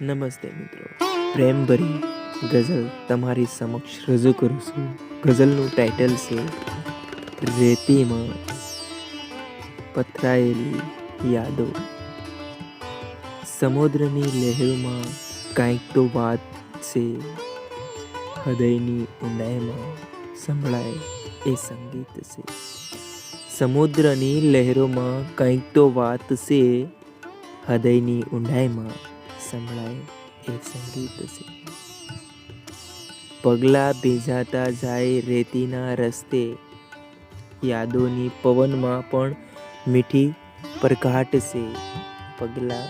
નમસ્તે મિત્રો. પ્રેમભરી ગઝલ તમારી સમક્ષ રજૂ કરું છું. ગઝલનું ટાઇટલ છે રેતીમાં પથરાયેલી યાદો. સમુદ્રની લહેરોમાં કાંઈક તો વાત છે. હૃદયની ઊંડાઈમાં સંભળાય એ સંગીત છે. સમુદ્રની લહેરોમાં કંઈક તો વાત છે. હૃદયની ઊંડાઈમાં સંભળાય એ સંગીત છે. પગલાં ભેજાતા જાય રેતીના રસ્તે. યાદોની પવનમાં પણ મીઠી પ્રઘાટ છે. પગલાં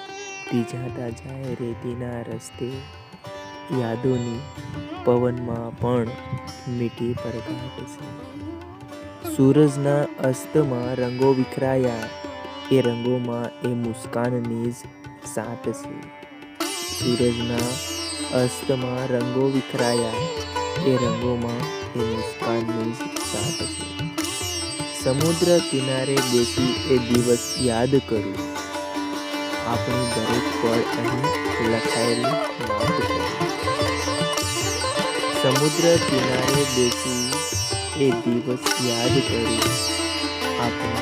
ભીજાતા જાય રેતીના રસ્તે. યાદોની પવનમાં પણ મીઠી પ્રઘાટ છે. સૂરજના અસ્તમાં રંગો વિખરાયા. એ રંગોમાં એ મુસ્કાનની જ સાટ છે. સૂરજના અસ્તમાં રંગો વિખરાયા એ રંગોમાં એ મુસ્કાનની સાથ છે સમુદ્ર કિનારે બેસી એ દિવસ યાદ કરું આપણી દરેક પળ અહીં લખાયેલી સમુદ્ર કિનારે બેસી એ દિવસ યાદ કરી આપણે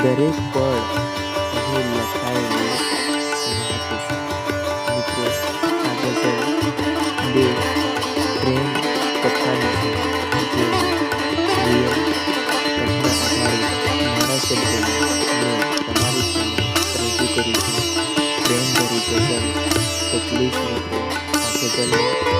દરેક પળ બે પ્રેમ કથાની જે રિયલ ઘટના આધારિત મારા શબ્દોમાં મેં તમારી સામે રજૂ કરી છે, પ્રેમ ભરી ગઝલ તો પ્લીઝ મિત્રો આ ગઝલને